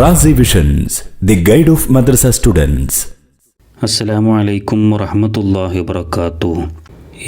Razi visions the guide of madrasa students അസ്സലാമു അലൈക്കും വറഹമത്തല്ലാഹി വബർക്കാത്തു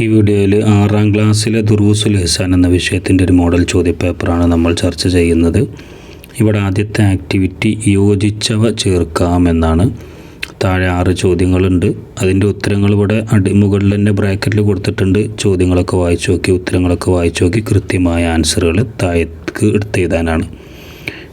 ഈ വീഡിയോയിൽ ആറാം ക്ലാസ്സിലെ ദുറൂസുൽ ഹസാൻ എന്ന വിഷയത്തിന്റെ ഒരു മോഡൽ ചോദ്യപേപ്പറാണ് നമ്മൾ ചർച്ച ചെയ്യുന്നത്. ഇവിടെ ആദ്യത്തെ ആക്ടിവിറ്റി യോജിച്ചവ ചേർക്കാം എന്നാണ്. താഴെ ആറ് ചോദ്യങ്ങളുണ്ട്. അതിന്റെ ഉത്തരങ്ങൾ ഇവിടെ അടി മുകളിൽ തന്നെ ബ്രാക്കറ്റിൽ കൊടുത്തിട്ടുണ്ട്. ചോദ്യങ്ങളൊക്കെ വായിച്ചു നോക്കി ഉത്തരങ്ങളൊക്കെ വായിച്ചു നോക്കി കൃത്യമായ ആൻസറുകൾ താഴേക്ക് എടുത്ത്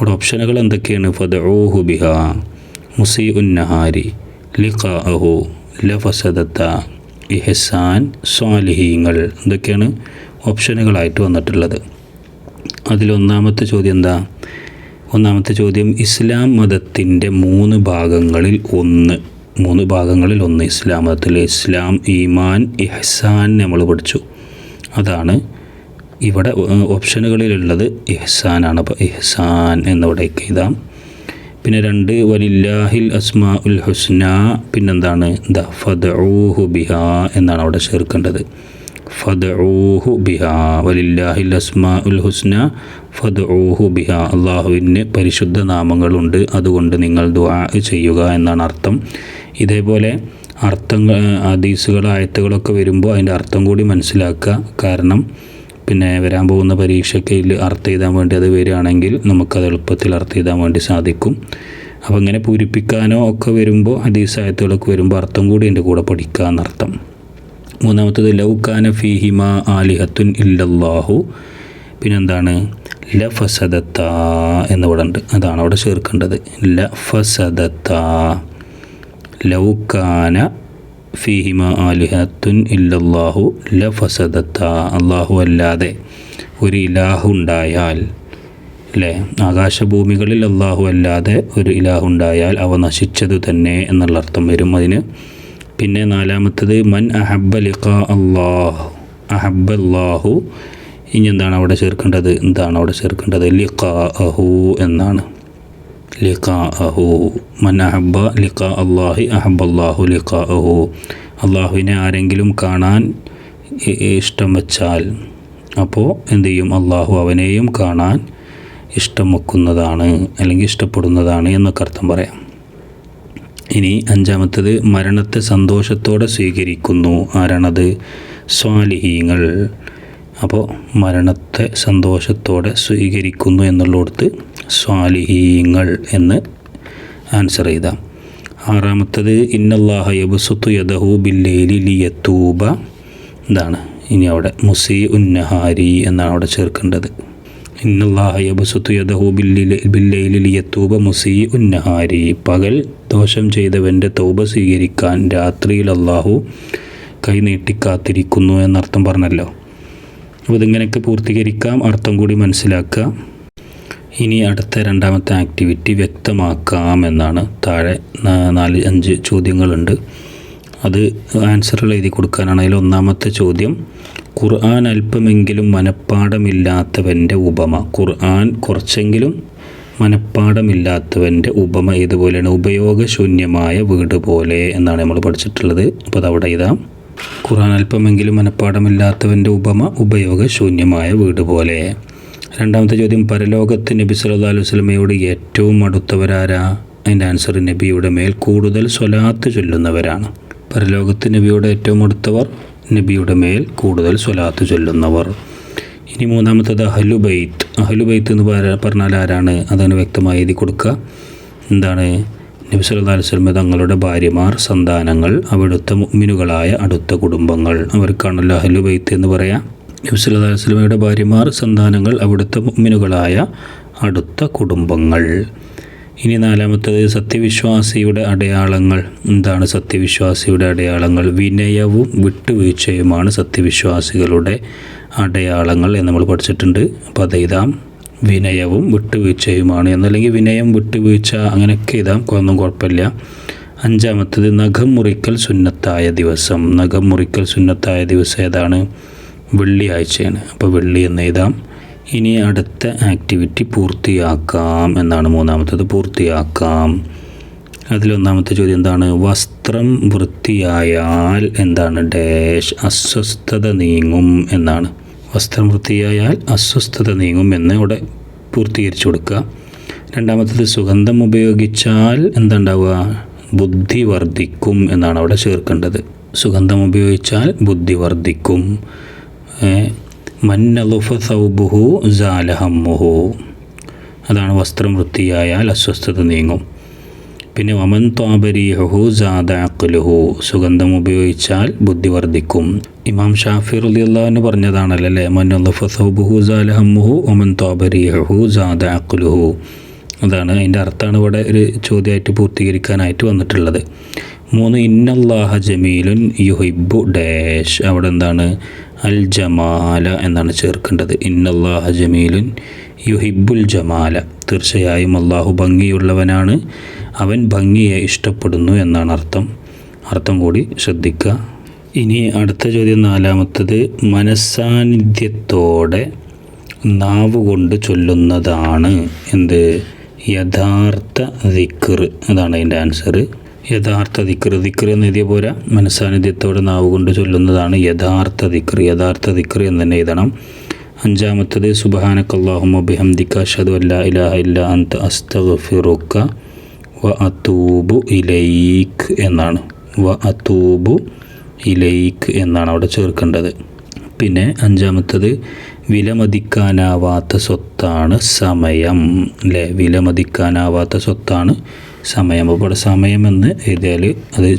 ഇവിടെ ഓപ്ഷനുകൾ എന്തൊക്കെയാണ്? ഫദഊഹു ബിഹ മുസി ഉന്നഹാരി ലിഖാഅഹു ലഫസദത്ത ഇഹസാൻ സ്വാലിഹീങ്ങൾ ഇതൊക്കെയാണ് ഓപ്ഷനുകളായിട്ട് വന്നിട്ടുള്ളത്? അതിലൊന്നാമത്തെ ചോദ്യം എന്താ? ഒന്നാമത്തെ ചോദ്യം ഇസ്ലാം മതത്തിന്റെ മൂന്ന് ഭാഗങ്ങളിൽ ഒന്ന്. മൂന്ന് ഭാഗങ്ങളിൽ ഒന്ന് ഇസ്ലാം മതത്തിൽ ഇസ്ലാം ഈമാൻ ഇഹ്സാൻ നമ്മൾ പഠിച്ചു. അതാണ് ഇവിടെ ഓപ്ഷനുകളിലുള്ളത് ഇഹ്സാനാണ്. അപ്പോൾ ഇഹ്സാൻ എന്നിവിടേക്ക് എഴുതാം. പിന്നെ രണ്ട് വലില്ലാഹിൽ അസ്മാ ഉൽ ഹുസ്ന പിന്നെന്താണ്? ദ ഫദഊഹു ബിഹ എന്നാണ് അവിടെ ചേർക്കേണ്ടത്. ഫദഊഹു ബിഹ വലില്ലാഹിൽ അസ്മാ ഉൽ ഹുസ്ന ഫദഊഹു ബിഹ. അള്ളാഹുവിന് പരിശുദ്ധ നാമങ്ങളുണ്ട്. അതുകൊണ്ട് നിങ്ങൾ ദുആ ചെയ്യുക എന്നാണ് അർത്ഥം. ഇതേപോലെ അർത്ഥങ്ങൾ ഹദീസുകൾ ആയത്തുകളൊക്കെ വരുമ്പോൾ അതിന്റെ അർത്ഥം കൂടി മനസ്സിലാക്കുക. കാരണം പിന്നെ വരാൻ പോകുന്ന പരീക്ഷയ്ക്ക് അർത്ഥം എഴുതാൻ വേണ്ടി അത് വരികയാണെങ്കിൽ നമുക്കത് എളുപ്പത്തിൽ അർത്ഥം എഴുതാൻ വേണ്ടി സാധിക്കും. അപ്പോൾ ഇങ്ങനെ പൂരിപ്പിക്കാനോ ഒക്കെ വരുമ്പോൾ ഹദീസ് ആയത്തുകളൊക്കെ വരുമ്പോൾ അർത്ഥം കൂടി എന്റെ കൂടെ പഠിക്കുക എന്നർത്ഥം. മൂന്നാമത്തത് ലൗക്കാന ഫിഹിമ ആലിഹത്തുൻ ഇല്ലല്ലാഹു. പിന്നെന്താണ്? ല ഫസദത്ത എന്നിവിടെ ഉണ്ട് അതാണ് അവിടെ ചേർക്കേണ്ടത്. ല ഫസദത്ത ലൗക്കാന ഫീഹിമ ആലിഹത്തുൻ ഇല്ലല്ലാഹു ല ഫസദത്ത അള്ളാഹു അല്ലാതെ ഒരു ഇലാഹുണ്ടായാൽ അല്ലേ ആകാശഭൂമികളിൽ അള്ളാഹു അല്ലാതെ ഒരു ഇലാഹുണ്ടായാൽ അവ നശിച്ചതു തന്നെ എന്നുള്ള അർത്ഥം വരും അതിന്. പിന്നെ നാലാമത്തത് മൻ അഹബ്ബ ലിഖാ അള്ളാഹു അഹബ്ബ അള്ളാഹു ഇനി എന്താണ് അവിടെ ചേർക്കേണ്ടത്? എന്താണ് അവിടെ ചേർക്കേണ്ടത്? ലിഖാ അഹു എന്നാണ്. ലിഖാ അഹു മൻ ലിഖാ അള്ളാഹി അഹബ്ബ അള്ളാഹു ലിഖാഅഹു. അള്ളാഹുവിനെ ആരെങ്കിലും കാണാൻ ഇഷ്ടം വച്ചാൽ അപ്പോൾ എന്ത് ചെയ്യും? അള്ളാഹു അവനെയും കാണാൻ ഇഷ്ടം വെക്കുന്നതാണ് അല്ലെങ്കിൽ ഇഷ്ടപ്പെടുന്നതാണ് എന്നൊക്കെ അർത്ഥം പറയാം. ഇനി അഞ്ചാമത്തത് മരണത്തെ സന്തോഷത്തോടെ സ്വീകരിക്കുന്നു. ആരാണത്? സ്വാലിഹീങ്ങൾ. അപ്പോൾ മരണത്തെ സന്തോഷത്തോടെ സ്വീകരിക്കുന്നു എന്നുള്ളിടത്ത് സ്വാലിഹീങ്ങൾ എന്ന് ആൻസർ ചെയ്താം. ആറാമത്തത് ഇന്നല്ലാഹ യബുസുത്തു യദഹു ബില്ലേലി ലിയത്തൂബ. ഇതാണ്. ഇനി അവിടെ മുസി ഉന്നഹാരി എന്നാണ് അവിടെ ചേർക്കേണ്ടത്. ഇന്നല്ലാഹ യബുസുത്തു യദഹു ബില്ലില ലിയത്തൂബ മുസി ഉന്നഹാരി പകൽ ദോഷം ചെയ്തവന്റെ തൗബ സ്വീകരിക്കാൻ രാത്രിയിൽ അള്ളാഹു കൈ നീട്ടിക്കാത്തിരിക്കുന്നു എന്നർത്ഥം പറഞ്ഞല്ലോ. അപ്പോൾ ഇതിങ്ങനെയൊക്കെ പൂർത്തീകരിക്കാം. അർത്ഥം കൂടി മനസ്സിലാക്കുക. ഇനി അടുത്ത രണ്ടാമത്തെ ആക്ടിവിറ്റി വ്യക്തമാക്കാം എന്നാണ് താഴെ നാല് അഞ്ച് ചോദ്യങ്ങളുണ്ട്. അത് ആൻസറുകൾ എഴുതി കൊടുക്കാനാണ്. അതിൽ ഒന്നാമത്തെ ചോദ്യം ഖുർആൻ അല്പമെങ്കിലും മനഃപ്പാടമില്ലാത്തവന്റെ ഉപമ. ഖുർആൻ കുറച്ചെങ്കിലും മനഃപ്പാടമില്ലാത്തവന്റെ ഉപമ ഏതുപോലെയാണ്? ഉപയോഗശൂന്യമായ വീട് പോലെ എന്നാണ് നമ്മൾ പഠിച്ചിട്ടുള്ളത്. അപ്പോൾ അതവിടെ ഇതാം ഖുർആൻ അല്പമെങ്കിലും മനഃപ്പാടമില്ലാത്തവന്റെ ഉപമ ഉപയോഗശൂന്യമായ വീട് പോലെ. രണ്ടാമത്തെ ചോദ്യം പരലോകത്ത് നബി സല്ലല്ലാഹു അലൈഹി വസല്ലമയോട് ഏറ്റവും അടുത്തവരാരാ? അതിന്റെ ആൻസർ നബിയുടെ മേൽ കൂടുതൽ സ്വലാത്ത് ചൊല്ലുന്നവരാണ്. പരലോകത്ത് നബിയോട് ഏറ്റവും അടുത്തവർ? നബിയുടെ മേൽ കൂടുതൽ സ്വലാത്ത് ചൊല്ലുന്നവർ. ഇനി മൂന്നാമത്തത് അഹലുബൈത്ത് അഹലുബൈത്ത് എന്ന് പറഞ്ഞാൽ ആരാണ്? അതാണ് വ്യക്തമായി എഴുതി കൊടുക്കുക. എന്താണ്? നബി സല്ലല്ലാഹു അലൈഹി വസല്ലം തങ്ങളുടെ ഭാര്യമാർ സന്താനങ്ങൾ അവിടുത്തെ മുഅ്മിനുകളായ അടുത്ത കുടുംബങ്ങൾ. അവർക്കാണല്ലോ അഹലുബൈത്ത് എന്ന് പറയാം. നബി സല്ലല്ലാഹു അലൈഹി വസല്ലമയുടെ ഭാര്യമാർ സന്താനങ്ങൾ അവിടുത്തെ മുഅ്മിനുകളായ അടുത്ത കുടുംബങ്ങൾ. ഇനി നാലാമത്തത് സത്യവിശ്വാസിയുടെ അടയാളങ്ങൾ. എന്താണ് സത്യവിശ്വാസിയുടെ അടയാളങ്ങൾ? വിനയവും വിട്ടുവീഴ്ചയുമാണ് സത്യവിശ്വാസികളുടെ അടയാളങ്ങൾ എന്ന് നമ്മൾ പഠിച്ചിട്ടുണ്ട്. അപ്പോൾ അത് എഴുതാം വിനയവും വിട്ടുവീഴ്ചയുമാണ്. എന്നല്ലെങ്കിൽ വിനയം വിട്ടുവീഴ്ച അങ്ങനെയൊക്കെ എഴുതാം ഒന്നും കുഴപ്പമില്ല. അഞ്ചാമത്തത് നഖം മുറിക്കൽ സുന്നത്തായ ദിവസം. നഖം മുറിക്കൽ സുന്നത്തായ ദിവസം ഏതാണ്? വെള്ളിയാഴ്ചയാണ്. അപ്പോൾ വെള്ളി എന്ന് എഴുതാം. ഇനി അടുത്ത ആക്ടിവിറ്റി പൂർത്തിയാക്കാം എന്നാണ് മൂന്നാമത്തത്. പൂർത്തിയാക്കാം. അതിലൊന്നാമത്തെ ചോദ്യം എന്താണ്? വസ്ത്രം വൃത്തിയായാൽ എന്താണ്? ഡാഷ് അസ്വസ്ഥത നീങ്ങും എന്നാണ്. വസ്ത്രം വൃത്തിയായാൽ അസ്വസ്ഥത നീങ്ങും എന്ന് ഇവിടെ പൂർത്തീകരിച്ചു കൊടുക്കുക. രണ്ടാമത്തത് സുഗന്ധം ഉപയോഗിച്ചാൽ എന്താണ്ടാവുക? ബുദ്ധി വർദ്ധിക്കും എന്നാണ് അവിടെ ചേർക്കേണ്ടത്. സുഗന്ധം ഉപയോഗിച്ചാൽ ബുദ്ധി വർദ്ധിക്കും. മന്നലുഫ സൗബുഹു ജാലഹമ്മുഹു അതാണ് വസ്ത്രം വൃത്തിയായാൽ അസ്വസ്ഥത നീങ്ങും. പിന്നെ വമൻ ത്വാബരീഹു ജാദാഖുലുഹു സുഗന്ധം ഉപയോഗിച്ചാൽ ബുദ്ധി വർദ്ധിക്കും. ഇമാം ഷാഫി റളിയല്ലാഹു പറഞ്ഞതാണല്ലോ അല്ലേ മന്നുല്ലഫ സൗബുഹു ജാലഹമ്മുഹു വമൻ ത്വാബരീഹു ജാദാഖുലുഹു അതാണ് അതിന്റെ അർത്ഥമാണ് ഇവിടെ ഒരു ചോദ്യമായിട്ട് പൂർത്തീകരിക്കാനായിട്ട് വന്നിട്ടുള്ളത്. മൂന്ന് ഇന്നല്ലാഹ ജമീലുൻ യുഹിബു ഡാഷ്. അവിടെ എന്താണ്? അൽ ജമാല എന്നാണ് ചേർക്കേണ്ടത്. ഇന്നല്ലാഹ ജമീലുൻ യുഹിബുൽ ജമാല. തീർച്ചയായും അള്ളാഹു ഭംഗിയുള്ളവനാണ്. അവൻ ഭംഗിയെ ഇഷ്ടപ്പെടുന്നു എന്നാണ് അർത്ഥം. അർത്ഥം കൂടി ശ്രദ്ധിക്കുക. ഇനി അടുത്ത ചോദ്യം നാലാമത്തത് മനസാന്നിധ്യത്തോടെ നാവ് കൊണ്ട് ചൊല്ലുന്നതാണ്. എന്ത്? യഥാർത്ഥ ദിക്കർ അതാണ് അതിന്റെ ആൻസർ യഥാർത്ഥ ദിക്ർ. ദിക്ർ എന്ന് എഴുതിയ പോരാ. മനസ്സാന്നിധ്യത്തോടെ നാവ് കൊണ്ട് ചൊല്ലുന്നതാണ് യഥാർത്ഥ ദിക്ർ. യഥാർത്ഥ ദിക്ർ എന്ന് തന്നെ എഴുതണം. അഞ്ചാമത്തത് സുബഹാനക്കല്ലാഹുമ ബിഹംദിക്ക അഷ്ഹദു അല്ലാ ഇലാഹ ഇല്ല അന്ത അസ്തഫിറുക്ക വ അത്തൂബു ഇലൈക്ക് എന്നാണ്. വ അത്തൂബു ഇലൈക്ക് എന്നാണ് അവിടെ ചേർക്കേണ്ടത്. പിന്നെ അഞ്ചാമത്തത് വിലമതിക്കാനാവാത്ത സ്വത്താണ് സമയം. അല്ലേ വിലമതിക്കാനാവാത്ത സ്വത്താണ് സമയം അപ്പോൾ ഇവിടെ സമയം എന്ന് എഴുതിയാൽ അത്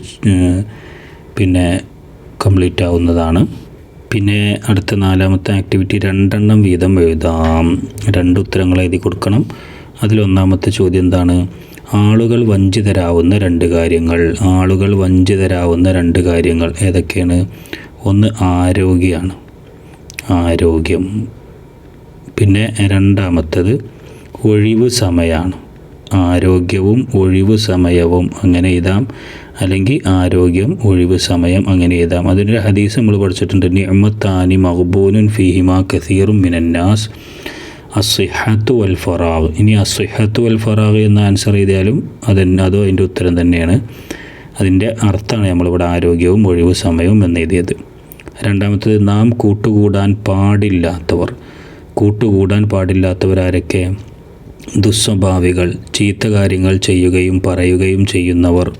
പിന്നെ കംപ്ലീറ്റ് ആവുന്നതാണ്. പിന്നെ അടുത്ത നാലാമത്തെ ആക്ടിവിറ്റി രണ്ടെണ്ണം വീതം എഴുതാം. രണ്ട് ഉത്തരങ്ങൾ എഴുതി കൊടുക്കണം. അതിലൊന്നാമത്തെ ചോദ്യം എന്താണ്? ആളുകൾ വഞ്ചിതരാവുന്ന രണ്ട് കാര്യങ്ങൾ. ആളുകൾ വഞ്ചിതരാവുന്ന രണ്ട് കാര്യങ്ങൾ ഏതൊക്കെയാണ്? ഒന്ന് ആരോഗ്യമാണ്. ആരോഗ്യം. പിന്നെ രണ്ടാമത്തത് ഒഴിവ് സമയമാണ്. ആരോഗ്യവും ഒഴിവ് സമയവും അങ്ങനെ എഴുതാം. അല്ലെങ്കിൽ ആരോഗ്യം ഒഴിവ് സമയം അങ്ങനെ എഴുതാം. അതിന്റെ ഹദീസ് നമ്മൾ പഠിച്ചിട്ടുണ്ട്. നിഅമത്താനി മഹബൂനുൻ ഫിഹിമ കസീറും മിനന്നാസ് അസ്വിഹത്തു വൽ ഫറാഗ്. ഇനി അസ്വിഹത്തു വൽ ഫറാഗ് എന്ന ആൻസർ ചെയ്താലും അതെന്നെ അതും അതിന്റെ ഉത്തരം തന്നെയാണ്. അതിന്റെ അർത്ഥമാണ് നമ്മളിവിടെ ആരോഗ്യവും ഒഴിവ് സമയവും എന്ന് എഴുതിയത്. രണ്ടാമത്തത് നാം കൂട്ടുകൂടാൻ പാടില്ലാത്തവർ. കൂട്ടുകൂടാൻ പാടില്ലാത്തവർ ആരൊക്കെ ദുസ്വഭാവികൾ ചീത്ത കാര്യങ്ങൾ ചെയ്യുകയും പറയുകയും ചെയ്യുന്നവർ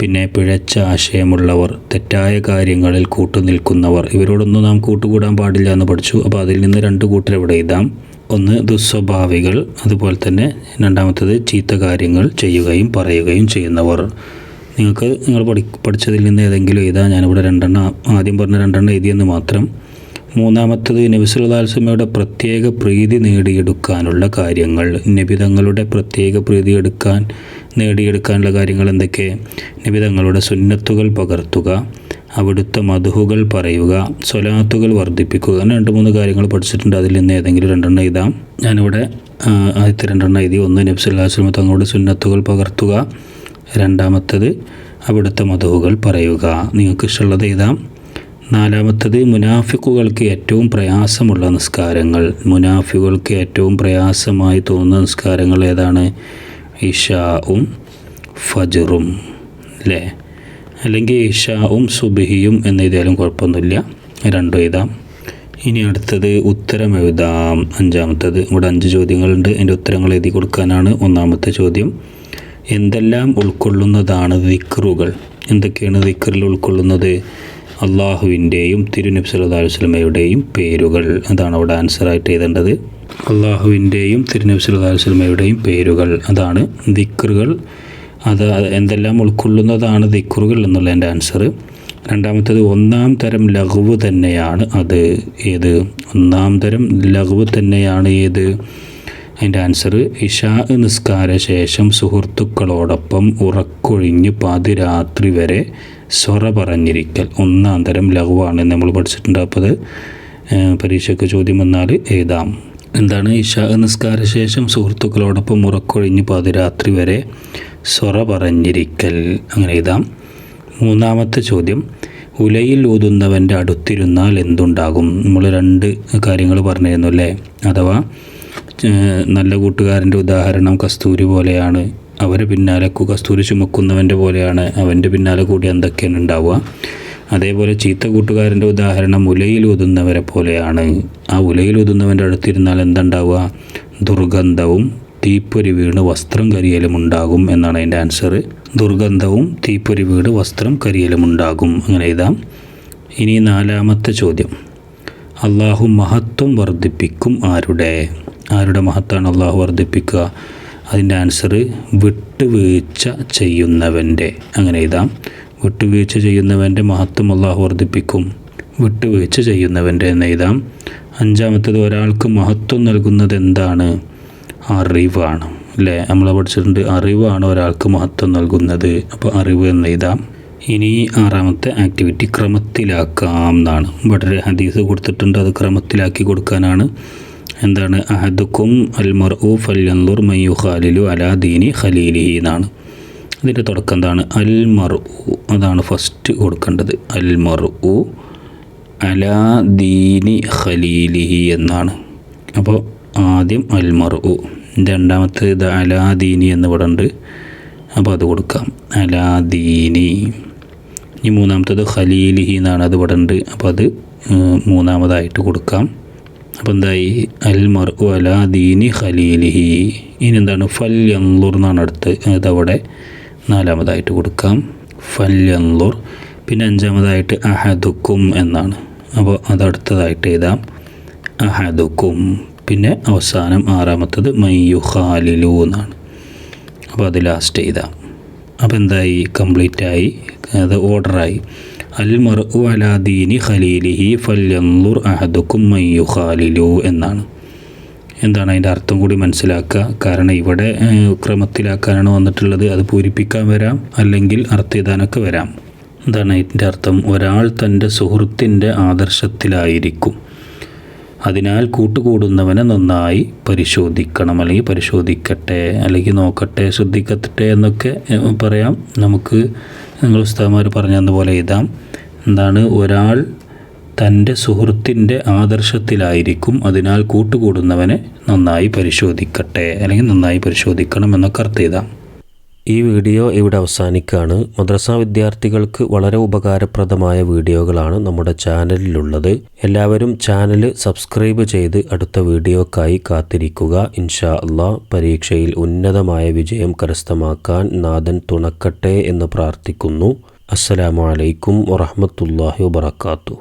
പിന്നെ പിഴച്ച ആശയമുള്ളവർ തെറ്റായ കാര്യങ്ങളിൽ കൂട്ടുനിൽക്കുന്നവർ. ഇവരോടൊന്നും നാം കൂട്ടുകൂടാൻ പാടില്ല എന്ന് പഠിച്ചു. അപ്പോൾ അതിൽ നിന്ന് രണ്ട് കൂട്ടർ ഇവിടെ എഴുതാം. ഒന്ന് ദുസ്വഭാവികൾ അതുപോലെ തന്നെ രണ്ടാമത്തത് ചീത്ത കാര്യങ്ങൾ ചെയ്യുകയും പറയുകയും ചെയ്യുന്നവർ. നിങ്ങൾക്ക് നിങ്ങൾ പഠി പഠിച്ചതിൽ നിന്ന് ഏതെങ്കിലും എഴുതാം ഞാനിവിടെ രണ്ടെണ്ണം ആദ്യം പറഞ്ഞ രണ്ടെണ്ണം എഴുതിയെന്ന് മാത്രം മൂന്നാമത്തത് നബിസുല്ലാസ്ലമയുടെ പ്രത്യേക പ്രീതി നേടിയെടുക്കാനുള്ള കാര്യങ്ങൾ. നബിതങ്ങളുടെ പ്രത്യേക പ്രീതി എടുക്കാൻ നേടിയെടുക്കാനുള്ള കാര്യങ്ങൾ എന്തൊക്കെ? നബിതങ്ങളുടെ സുന്നത്തുകൾ പകർത്തുക അവിടുത്തെ മധുഹുകൾ പറയുക സ്വലാത്തുകൾ വർദ്ധിപ്പിക്കുക. അങ്ങനെ രണ്ട് മൂന്ന് കാര്യങ്ങൾ പഠിച്ചിട്ടുണ്ട്. അതിൽ നിന്ന് ഏതെങ്കിലും രണ്ടെണ്ണം എഴുതാം. ഞാനിവിടെ ആദ്യത്തെ രണ്ടെണ്ണം എഴുതി. ഒന്ന് നബ്സുല്ലാസ്ലമ തങ്ങളുടെ സുന്നത്തുകൾ പകർത്തുക. രണ്ടാമത്തത് അവിടുത്തെ മധുഹുകൾ പറയുക. നിങ്ങൾക്ക് ഇഷ്ടമുള്ളത് എഴുതാം. നാലാമത്തത് മുനാഫിക്കുകൾക്ക് ഏറ്റവും പ്രയാസമുള്ള നിസ്കാരങ്ങൾ. മുനാഫിക്കുകൾക്ക് ഏറ്റവും പ്രയാസമായി തോന്നുന്ന നിസ്കാരങ്ങൾ ഏതാണ്? ഇഷാവും ഫജറും അല്ലേ അല്ലെങ്കിൽ ഇഷാവും സുബിഹിയും എന്ന് എഴുതിയാലും കുഴപ്പമൊന്നുമില്ല. രണ്ടും എഴുതാം. ഇനി അടുത്തത് ഉത്തരം എഴുതാം. അഞ്ചാമത്തത് ഇവിടെ അഞ്ച് ചോദ്യങ്ങളുണ്ട്. അതിന്റെ ഉത്തരങ്ങൾ എഴുതി കൊടുക്കാനാണ് ഒന്നാമത്തെ ചോദ്യം. എന്തെല്ലാം ഉൾക്കൊള്ളുന്നതാണ് ദിക്റുകൾ? എന്തൊക്കെയാണ് ദിക്റിൽ ഉൾക്കൊള്ളുന്നത്? അള്ളാഹുവിന്റെയും തിരുനബി സല്ലല്ലാഹു അലൈഹി വസല്ലമയുടെയും പേരുകൾ. അതാണ് അവിടെ ആൻസറായിട്ട് എഴുതേണ്ടത്. അള്ളാഹുവിന്റെയും തിരുനബി സല്ലല്ലാഹു അലൈഹി വസല്ലമയുടെയും പേരുകൾ. അതാണ് ദിക്കറുകൾ അത് എന്തെല്ലാം ഉൾക്കൊള്ളുന്നതാണ് ദിക്കറുകൾ എന്നുള്ള എന്റെ ആൻസർ രണ്ടാമത്തേത് ഒന്നാം തരം ലഘുവ് തന്നെയാണ് അത്. ഏത്? ഒന്നാം തരം ലഘുവ് തന്നെയാണ് ഏത്? അതിന്റെ ആൻസർ ഇഷാ നിസ്കാര ശേഷം സുഹൃത്തുക്കളോടൊപ്പം ഉറക്കൊഴിഞ്ഞ് പാതിരാത്രി വരെ സ്വറ പറഞ്ഞിരിക്കൽ. ഒന്നാം തരം ലഘുവാണ്. നമ്മൾ പഠിച്ചിട്ടുണ്ട് അപ്പോൾ പരീക്ഷയ്ക്ക് ചോദ്യം വന്നാൽ എഴുതാം. എന്താണ്? ഇഷാ നിസ്കാര ശേഷം സുഹൃത്തുക്കളോടൊപ്പം മുറക്കൊഴിഞ്ഞ് പാതിരാത്രി വരെ സ്വറ പറഞ്ഞിരിക്കൽ. അങ്ങനെ എഴുതാം. മൂന്നാമത്തെ ചോദ്യം ഉലയിൽ ഊതുന്നവന്റെ അടുത്തിരുന്നാൽ എന്തുണ്ടാകും? നമ്മൾ രണ്ട് കാര്യങ്ങൾ പറഞ്ഞിരുന്നു അല്ലേ? അഥവാ നല്ല കൂട്ടുകാരന്റെ ഉദാഹരണം കസ്തൂരി പോലെയാണ്. അവരെ പിന്നാലെ കസ്തൂരി ചുമക്കുന്നവന്റെ പോലെയാണ് അവന്റെ പിന്നാലെ കൂടി എന്തൊക്കെയാണ് ഉണ്ടാവുക. അതേപോലെ ചീത്ത കൂട്ടുകാരന്റെ ഉദാഹരണം ഉലയിൽ ഒതുന്നവരെ പോലെയാണ്. ആ ഉലയിൽ ഒതുന്നവന്റെ അടുത്തിരുന്നാൽ എന്തുണ്ടാവുക? ദുർഗന്ധവും തീപ്പൊരി വീണ് വസ്ത്രം കരിയലും ഉണ്ടാകും എന്നാണ് അതിന്റെ ആൻസർ ദുർഗന്ധവും തീപ്പൊരി വീട് വസ്ത്രം കരിയലും ഉണ്ടാകും. അങ്ങനെ എഴുതാം. ഇനി നാലാമത്തെ ചോദ്യം. അള്ളാഹു മഹത്വം വർദ്ധിപ്പിക്കും ആരുടെ? ആരുടെ മഹത്താണ് അള്ളാഹു വർദ്ധിപ്പിക്കുക? അതിന്റെ ആൻസർ വിട്ടുവീഴ്ച ചെയ്യുന്നവന്റെ. അങ്ങനെ എഴുതാം. വിട്ടുവീഴ്ച ചെയ്യുന്നവന്റെ മഹത്വം അള്ളാഹു വർദ്ധിപ്പിക്കും. വിട്ടുവീഴ്ച ചെയ്യുന്നവന്റെ എന്ന് എഴുതാം. അഞ്ചാമത്തത് ഒരാൾക്ക് മഹത്വം നൽകുന്നത് എന്താണ്? അറിവാണ്. അല്ലേ? നമ്മൾ പഠിച്ചിട്ടുണ്ട് അറിവാണ് ഒരാൾക്ക് മഹത്വം നൽകുന്നത്. അപ്പോൾ അറിവ് എന്ന് എഴുതാം. ഇനി ആറാമത്തെ ആക്ടിവിറ്റി ക്രമത്തിലാക്കാം എന്നാണ്. വളരെ ഹദീസ് കൊടുത്തിട്ടുണ്ട്. അത് ക്രമത്തിലാക്കി കൊടുക്കാനാണ്. എന്താണ്? അഹദുക്കും അൽ ഉ ഫല്യന്തുർ മയ്യു ഖാലിലു അലാ ദീനി ഖലീലിഹി എന്നാണ്. അതിന്റെ തുടക്കം എന്താണ്? അൽ മർഊ അതാണ് ഫസ്റ്റ് കൊടുക്കേണ്ടത്. അൽ മർഊ അലാ ദീനി ഖലീലിഹി എന്നാണ്. അപ്പോൾ ആദ്യം അൽ മർഊ രണ്ടാമത്തെ ഇത് അലാ ദീനി എന്ന് ഇവിടെ ഉണ്ട്. അപ്പോൾ അത് കൊടുക്കാം. അലാ ദീനി. ഇനി മൂന്നാമത്തത് ഖലീലിഹി എന്നാണ് അത് ഇവിടെ ഉണ്ട്. അപ്പോൾ അത് മൂന്നാമതായിട്ട് കൊടുക്കാം. അപ്പോൾ എന്തായി? അൽ മർഉ അലാ ദീനി ഖലീലിഹി. ഇനി എന്താണ്? ഫൽ യൻലുർ എന്നാണ് അടുത്ത്. അതവിടെ നാലാമതായിട്ട് കൊടുക്കാം. ഫൽ യൻലുർ പിന്നെ അഞ്ചാമതായിട്ട് അഹദുക്കും എന്നാണ്. അപ്പോൾ അതടുത്തതായിട്ട് എഴുതാം. അഹദുക്കും. പിന്നെ അവസാനം ആറാമത്തത് മയ്യു ഖാലിലു എന്നാണ്. അപ്പോൾ അത് ലാസ്റ്റ് എഴുതാം. അപ്പോൾ എന്തായി? കംപ്ലീറ്റായി. അത് ഓർഡറായി മർഉ ഖലീലിഹി എന്നാണ്. എന്താണ് അതിന്റെ അർത്ഥം കൂടി മനസ്സിലാക്കുക? കാരണം ഇവിടെ ക്രമത്തിലാക്കാനാണ് വന്നിട്ടുള്ളത്. അത് പൂരിപ്പിക്കാൻ വരാം അല്ലെങ്കിൽ അർത്ഥിതാനൊക്കെ വരാം. എന്താണ് ഇതിന്റെ അർത്ഥം? ഒരാൾ തന്റെ സുഹൃത്തിന്റെ ആദർശത്തിലായിരിക്കും. അതിനാൽ കൂട്ടുകൂടുന്നവനെ നന്നായി പരിശോധിക്കണം അല്ലെങ്കിൽ പരിശോധിക്കട്ടെ അല്ലെങ്കിൽ നോക്കട്ടെ ശ്രദ്ധിക്കട്ടെ എന്നൊക്കെ പറയാം. നമുക്ക് നിങ്ങൾ ഉസ്താമാർ പറഞ്ഞ പോലെ എഴുതാം. എന്താണ്? ഒരാൾ തന്റെ സുഹൃത്തിന്റെ ആദർശത്തിലായിരിക്കും അതിനാൽ കൂട്ടുകൂടുന്നവനെ നന്നായി പരിശോധിക്കട്ടെ അല്ലെങ്കിൽ നന്നായി പരിശോധിക്കണം എന്നൊക്കെ അർത്ഥം എഴുതാം. ഈ വീഡിയോ ഇവിടെ അവസാനിക്കുകയാണ്. മദ്രസ വിദ്യാർത്ഥികൾക്ക് വളരെ ഉപകാരപ്രദമായ വീഡിയോകളാണ് നമ്മുടെ ചാനലിലുള്ളത്. എല്ലാവരും ചാനൽ സബ്സ്ക്രൈബ് ചെയ്ത് അടുത്ത വീഡിയോക്കായി കാത്തിരിക്കുക. ഇൻഷാ അള്ളാ പരീക്ഷയിൽ ഉന്നതമായ വിജയം കരസ്ഥമാക്കാൻ നാഥൻ തുണക്കട്ടെ എന്ന് പ്രാർത്ഥിക്കുന്നു. അസ്സലാമലൈക്കും വറഹമത്തല്ലാഹി വാത്തു